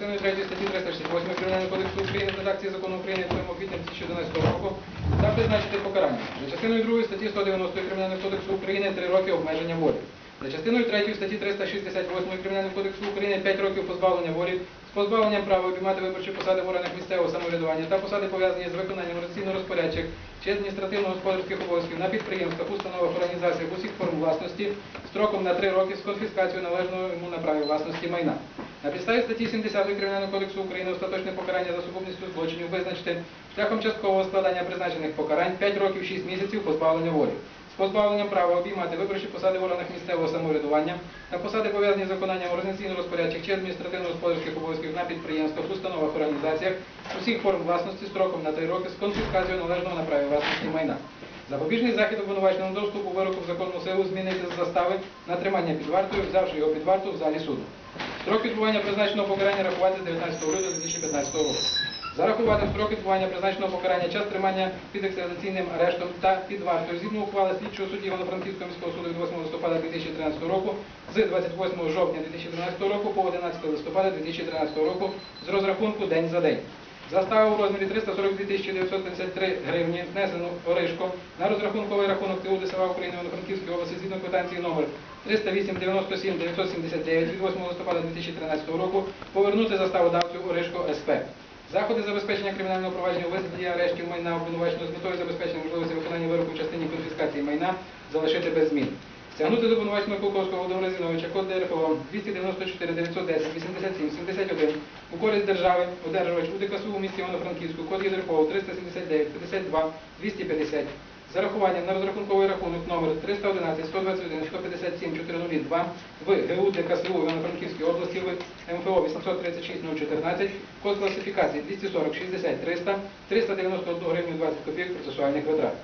частиною 3 статті 368 Кримінального кодексу України в редакції закону України 3 квітня 2011 року та призначити покарання. За частиною 2 статті 190 Кримінального кодексу України 3 роки обмеження волі. За частиною 3 статті 368 Кримінального кодексу України 5 років позбавлення волі з позбавленням права обіймати виборчі посади в органах місцевого самоврядування та посади пов'язані з виконанням організаційно-розпорядчих чи адміністративно-господарських обов'язків на підприємствах, установах, організаціях усіх форм власності строком на 3 роки з конфіскацією належного йому на праві власності майна. На підставі статті 70 Кримінального кодексу України остаточне покарання за сукупністю злочинів визначити шляхом часткового складання призначених покарань 5 років 6 місяців позбавлення волі з позбавленням права обіймати виборчі посади в органах місцевого самоврядування та посади пов'язані з виконанням організаційно-розпорядчих чи адміністративно-господарських обов'язків на підприємствах, установах, організаціях усіх форм власності строком на 3 роки з конфіскацією належного на праві власності майна. Запобіжний захід обвинуваченому доступу вироку в законну силу змінити з застави на тримання під вартою, взявши його під варту в залі суду. Строк відбування призначеного покарання рахувати 19 лютого 2015 року. Зарахувати в строки відбування призначеного покарання час тримання під екстрадиційним арештом та під вартою згідно ухвали слідчого судді Івано-Франківського міського суду від 8 листопада 2013 року з 28 жовтня 2013 року по 11 листопада 2013 року з розрахунку день за день. Застава у розмірі 342 953 гривні внесено Оришко на розрахунковий рахунок ТУ ДСВ України Івано-Франківської області згідно квитанції номер 308 97 979 від 8 листопада 2013 року повернути заставодавцю Оришко СП. Заходи забезпечення кримінального провадження у вигляді арештів майна обвинуваченого з метою забезпечення можливості виконання вироку в частині конфіскації майна залишити без змін. Стягнути з обвинуваченого Кулковського Володимира Зіновича код ДРФО 294 910 87 71 у користь держави, одержувач УДКСУ у місті Івано-Франківську, код ЄДРФО 379 52 250 з зарахуванням на розрахунковий рахунок номер 311 121 157 402 в ГУ ДКСУ Івано-Франківській області в МФО 836 014, код класифікації 240 60 300, 391 гривню 20 копійок процесуальних витрат.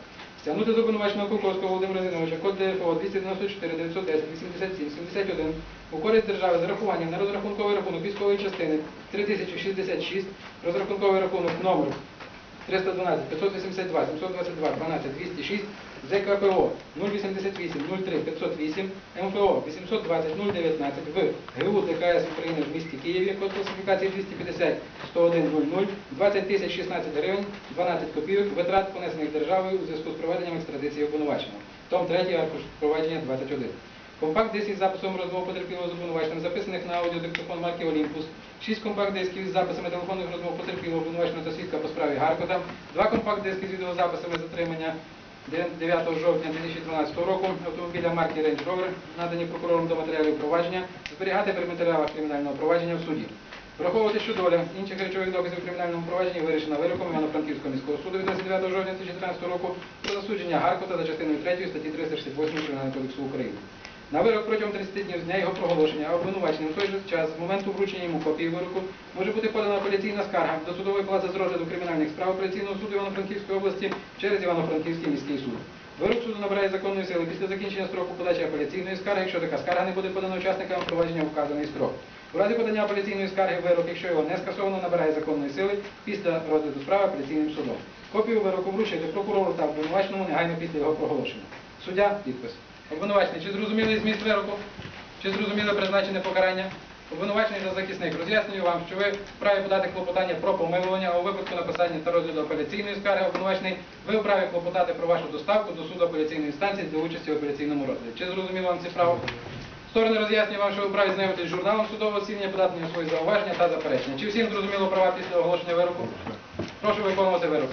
Стягнути з обвинуваченого Куковського Володимира Зіновича код ДФО 294 910 87 71 у користь держави з рахуванням на розрахунковий рахунок військової частини 3066, розрахунковий рахунок номер 312 582 722 12 206 ЗКПО 088 03 508 МФО 820 019 в ГУ ДКС України в місті Києві код класифікації 250 101 00 20 тисяч 16 гривень 12 копійок витрат понесених державою у зв'язку з проведенням екстрадиції обвинуваченого. Том 3 аркуш провадження 21. Компакт-диск із записом розмов потерпілого з обвинуваченим, записаних на аудіодиктофон марки Олімпус, 6 компакт-дисків із записами телефонних розмов потерпілого обвинуваченого та свідка по справі Гаркота, 2 компакт-диски з відеозаписами затримання 9 жовтня 2012 року автомобіля марки Range Rover, надані прокурором до матеріалів провадження, зберігати при матеріалах кримінального провадження в суді. Враховувати, що доля інших речових доказів кримінальному провадженні вирішена вироком Івано-Франківського міського суду від 29 жовтня 2013 року про засудження Гаркота за частиною 3 статті 368 Кримінального кодексу України. На вирок протягом 30 днів з дня його проголошення, обвинуваченим в той же час з моменту вручення йому копії вироку може бути подана апеляційна скарга до судової палати з розгляду кримінальних справ апеляційного суду Івано-Франківської області через Івано-Франківський міський суд. Вирок суду набирає законної сили після закінчення строку подачі апеляційної скарги, якщо така скарга не буде подана учасникам провадження в вказаний строк. У разі подання апеляційної скарги вирок, якщо його не скасовано, набирає законної сили після розгляду справи апеляційним судом. Копію вироку вручити прокурору та обвинуваченому негайно після його проголошення. Суддя підпис. Обвинувачений, чи зрозумілий зміст вироку? Чи зрозуміле призначене покарання? Обвинувачений та захисник. Роз'яснюю вам, що ви вправі подати клопотання про помилування, у випадку написання та розгляду апеляційної скарги обвинувачений, ви вправі клопотати про вашу доставку до суду апеляційної інстанції для участі в апеляційному розгляді. Чи зрозуміло вам ці право? Сторони роз'яснюю вам, що ви вправі знайомитись з журналом судового оцінювання, подати на свої зауваження та заперечення. Чи всім зрозуміло права після оголошення вироку? Прошу виконувати вирок.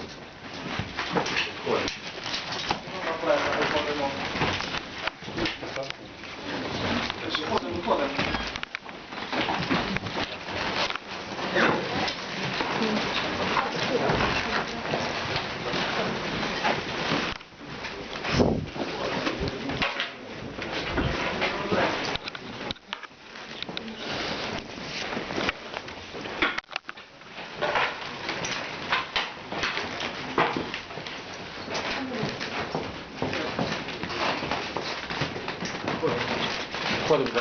Входимо.